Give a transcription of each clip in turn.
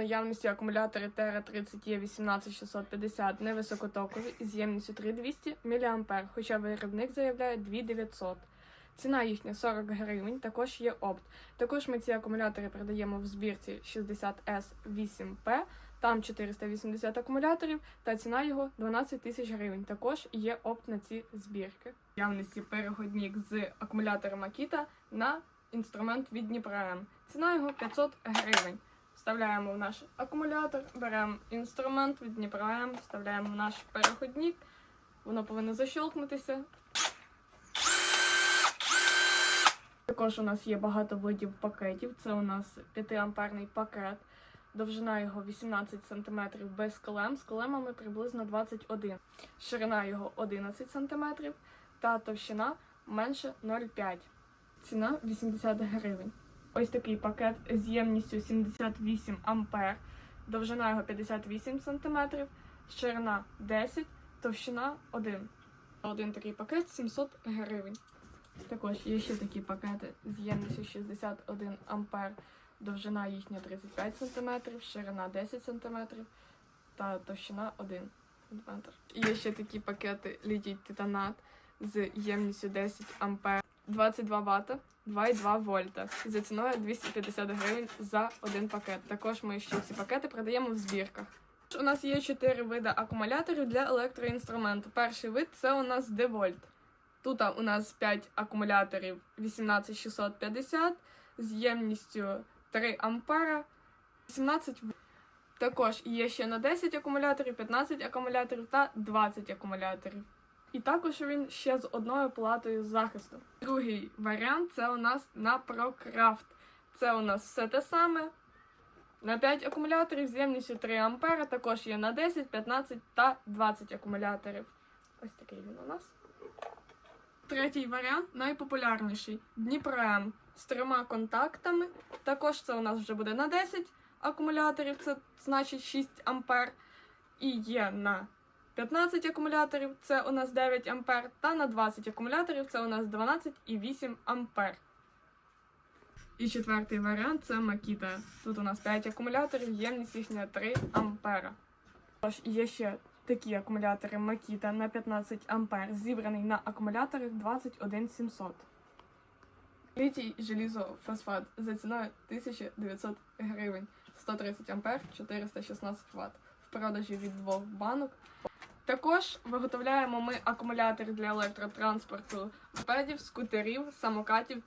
наявності акумулятори Terra 30 e 18650 невисокотокові з ємністю 3200 мА, хоча виробник заявляє 2900. Ціна їхня 40 гривень, також є опт. Також ми ці акумулятори продаємо в збірці 60S8P, там 480 акумуляторів, та ціна його 12 тисяч гривень. Також є опт на ці збірки. Явності переходник з акумулятора Makita на інструмент від Дніпра-М. Ціна його 500 гривень. Вставляємо в наш акумулятор, беремо інструмент від Дніпра-М, вставляємо в наш переходник. Воно повинно защелкнутися. Також у нас є багато видів пакетів. Це у нас 5-амперний пакет. Довжина його 18 см без колем, з колемами приблизно 21 Ширина його 11 см та товщина менше 0,5 Ціна 80 гривень. Ось такий пакет з ємністю 78 ампер, довжина його 58 см, ширина 10, товщина 1. Один такий пакет 700 гривень. Також є ще такі пакети з ємністю 61 ампер, довжина їхня 35 см, ширина 10 см та товщина 1 см. Є ще такі пакети літій титанат з ємністю 10 ампер, 22 Вт, 2,2 вольта. За ціною 250 гривень за один пакет. Також ми ще ці пакети продаємо в збірках. У нас є чотири види акумуляторів для електроінструменту. Перший вид це у нас Девольт. Тут у нас 5 акумуляторів 18650 з ємністю 3 ампера, 18 В. Також є ще на 10 акумуляторів, 15 акумуляторів та 20 акумуляторів. І також він ще з одною платою захисту. Другий варіант це у нас на ProCraft. Це у нас все те саме. На 5 акумуляторів з ємністю 3 ампера, також є на 10, 15 та 20 акумуляторів. Ось такий він у нас. Третій варіант найпопулярніший Дніпро-М з трьома контактами. Також це у нас вже буде на 10 акумуляторів, це значить 6 ампер. І є на 15 акумуляторів, це у нас 9 ампер, та на 20 акумуляторів це у нас 12,8 ампер. І четвертий варіант це Makita. Тут у нас 5 акумуляторів, ємність їхня 3 ампера. Тож є ще такі акумулятори Makita на 15 ампер, зібраний на акумуляторах 21700. Літій желізофосфат за ціною 1900 гривень, 130 ампер, 416 Вт. В продажі від двох банок. Також виготовляємо ми акумулятори для електротранспорту, велосипедів, скутерів, самокатів.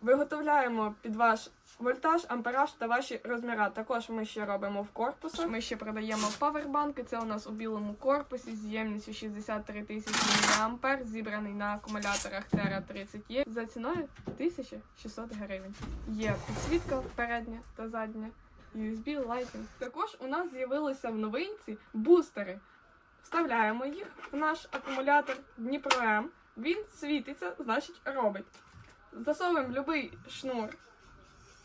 Виготовляємо під ваш вольтаж, ампераж та ваші розміри. Також ми ще робимо в корпусах. Ми ще продаємо павербанки. Це у нас у білому корпусі з ємністю 63 тисячі мА, зібраний на акумуляторах Terra 30 e за ціною 1600 гривень. Є підсвітка передня та задня, USB Lighting. Також у нас з'явилися в новинці бустери. Вставляємо їх в наш акумулятор Дніпро М. Він світиться, значить робить. Засовуємо будь-який шнур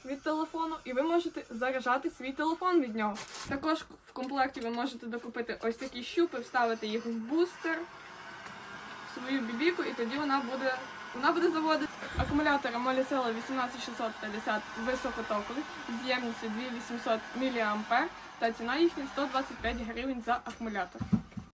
від телефону, і ви можете заряджати свій телефон від нього. Також в комплекті ви можете докупити ось такі щупи, вставити їх в бустер, в свою бібіку, і тоді вона буде. Вона буде заводити акумулятори Molicella 18650 високотоковий з ємністю 2800 мА та ціна їхня 125 гривень за акумулятор.